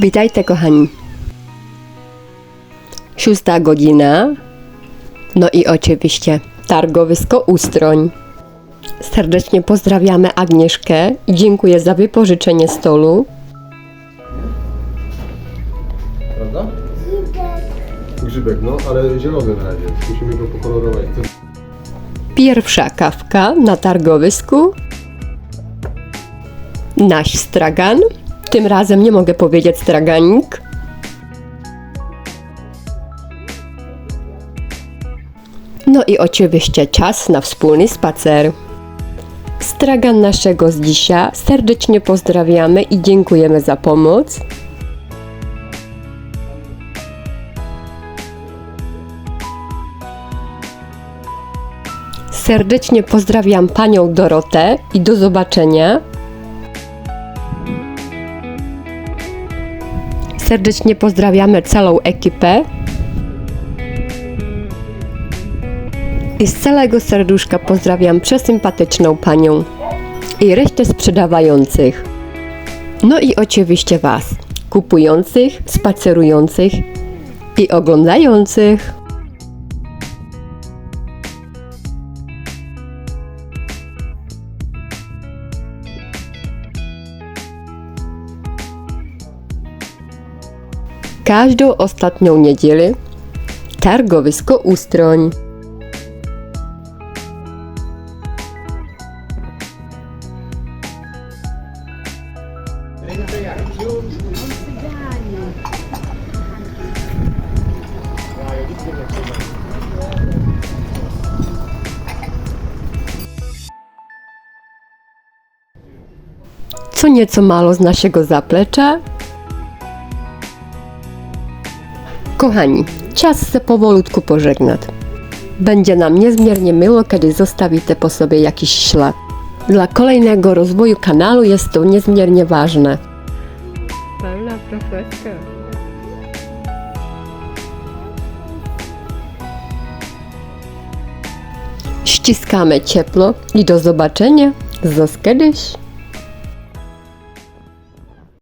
Witajcie kochani. Szósta godzina. No i oczywiście targowisko Ustroń. Serdecznie pozdrawiamy Agnieszkę i dziękuję za wypożyczenie stolu. Prawda? Grzybek, no, ale zielony na razie. Musimy go pokolorować. Pierwsza kawka na targowisku. Nasz stragan. Tym razem nie mogę powiedzieć straganik. No i oczywiście czas na wspólny spacer. Stragan naszego z dzisiaj serdecznie pozdrawiamy i dziękujemy za pomoc. Serdecznie pozdrawiam panią Dorotę i do zobaczenia. Serdecznie pozdrawiamy całą ekipę. I z całego serduszka pozdrawiam przesympatyczną panią i resztę sprzedawających. No i oczywiście Was, kupujących, spacerujących i oglądających. Każdą ostatnią niedzielę targowisko Ustroń. Co nieco malo z naszego zaplecza. Kochani, czas się powolutku pożegnać. Będzie nam niezmiernie miło, kiedy zostawicie po sobie jakiś ślad. Dla kolejnego rozwoju kanału jest to niezmiernie ważne. Pełna profeska. Ściskamy ciepło i do zobaczenia. Zos kiedyś.